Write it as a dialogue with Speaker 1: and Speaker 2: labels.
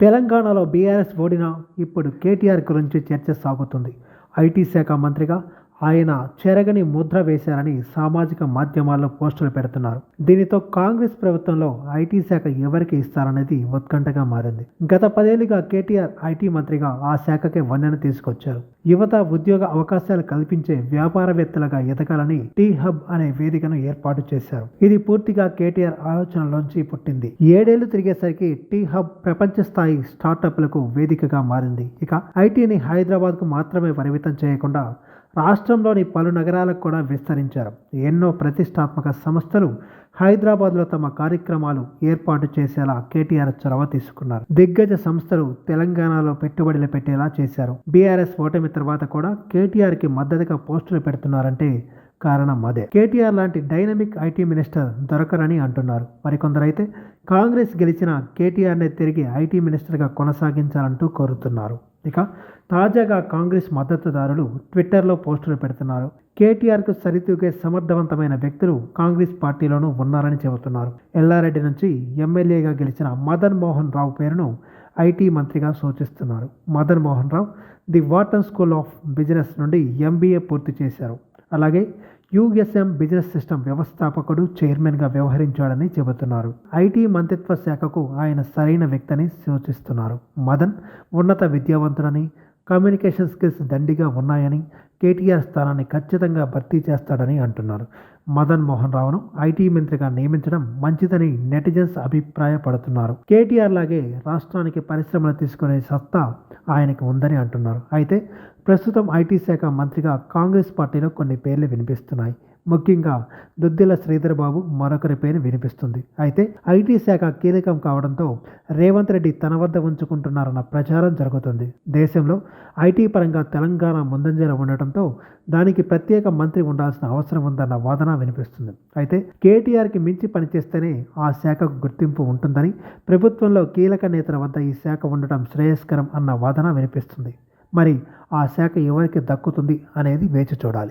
Speaker 1: తెలంగాణలో బీఆర్ఎస్ ఓడినా ఇప్పుడు కేటీఆర్ గురించి చర్చ సాగుతుంది. ఐటీ శాఖ మంత్రిగా ఆయన చెరగని ముద్ర వేశారని సామాజిక మాధ్యమాల్లో పోస్టులు పెడుతున్నారు. దీనితో కాంగ్రెస్ ప్రభుత్వంలో ఐటీ శాఖ ఎవరికి ఇస్తారనేది ఉత్కంఠగా మారింది. గత పదేళ్ళుగా కేటీఆర్ ఐటీ మంత్రిగా ఆ శాఖకి వన్నెను తీసుకొచ్చారు. యువత ఉద్యోగ అవకాశాలు కల్పించే వ్యాపారవేత్తలుగా ఎదగాలని టీ హబ్ అనే వేదికను ఏర్పాటు చేశారు. ఇది పూర్తిగా కేటీఆర్ ఆలోచనలోంచి పుట్టింది. ఏడేళ్ళు తిరిగేసరికి టీ హబ్ ప్రపంచ స్థాయి స్టార్టప్లకు వేదికగా మారింది. ఇక ఐటీని హైదరాబాద్కు మాత్రమే పరిమితం చేయకుండా రాష్ట్రంలోని పలు నగరాలకు కూడా విస్తరించారు. ఎన్నో ప్రతిష్టాత్మక సంస్థలు హైదరాబాద్లో తమ కార్యక్రమాలు ఏర్పాటు చేసేలా కేటీఆర్ చొరవ తీసుకున్నారు. దిగ్గజ సంస్థలు తెలంగాణలో పెట్టుబడులు పెట్టేలా చేశారు. బీఆర్ఎస్ ఓటమి తర్వాత కూడా కేటీఆర్కి మద్దతుగా పోస్టులు పెడుతున్నారంటే కారణం అదే. కేటీఆర్ లాంటి డైనమిక్ ఐటీ మినిస్టర్ దొరకరని అంటున్నారు. మరికొందరైతే కాంగ్రెస్ గెలిచిన కేటీఆర్నే తిరిగి ఐటీ మినిస్టర్గా కొనసాగించాలంటూ కోరుతున్నారు. ఇక తాజాగా కాంగ్రెస్ మద్దతుదారులు ట్విట్టర్లో పోస్టులు పెడుతున్నారు. కేటీఆర్కు సరితూగే సమర్థవంతమైన వ్యక్తులు కాంగ్రెస్ పార్టీలోనూ ఉన్నారని చెబుతున్నారు. ఎల్లారెడ్డి నుంచి ఎమ్మెల్యేగా గెలిచిన మదన్ మోహన్ రావు పేరును ఐటీ మంత్రిగా సూచిస్తున్నారు. Madan Mohan Rao the Wharton school of business నుండి ఎంబీఏ పూర్తి చేశారు. అలాగే యుఎస్ఎం బిజినెస్ సిస్టమ్ వ్యవస్థాపకుడు చైర్మన్గా వ్యవహరించాడని చెబుతున్నారు. ఐటీ మంత్రిత్వ శాఖకు ఆయన సరైన వ్యక్తిని సూచిస్తున్నారు. మదన్ ఉన్నత విద్యావంతుడని కమ్యూనికేషన్ స్కిల్స్ దండిగా ఉన్నాయని కేటీఆర్ స్థానాన్ని ఖచ్చితంగా భర్తీ చేస్తాడని అంటున్నారు. మదన్ మోహన్ రావును ఐటీ మంత్రిగా నియమించడం మంచిదని నెటిజన్స్ అభిప్రాయపడుతున్నారు. కేటీఆర్ లాగే రాష్ట్రానికి పరిశ్రమలు తీసుకునే సత్తా ఆయనకు ఉందని అంటున్నారు. అయితే ప్రస్తుతం ఐటీ శాఖ మంత్రిగా కాంగ్రెస్ పార్టీలో కొన్ని పేర్లు వినిపిస్తున్నాయి. ముఖ్యంగా దుద్దిల శ్రీధర్ బాబు మరొకరి పేరు వినిపిస్తుంది. అయితే ఐటీ శాఖ కీలకం కావడంతో రేవంత్ రెడ్డి తన వద్ద ఉంచుకుంటున్నారన్న ప్రచారం జరుగుతుంది. దేశంలో ఐటీ పరంగా తెలంగాణ ముందంజలో ఉండటంతో దానికి ప్రత్యేక మంత్రి ఉండాల్సిన అవసరం ఉందన్న వాదన వినిపిస్తుంది. అయితే కేటీఆర్కి మించి పనిచేస్తేనే ఆ శాఖకు గుర్తింపు ఉంటుందని ప్రభుత్వంలో కీలక నేతల వద్ద ఈ శాఖ ఉండటం శ్రేయస్కరం అన్న వాదన వినిపిస్తుంది. మరి ఆ శాఖ ఎవరికి దక్కుతుంది అనేది వేచి చూడాలి.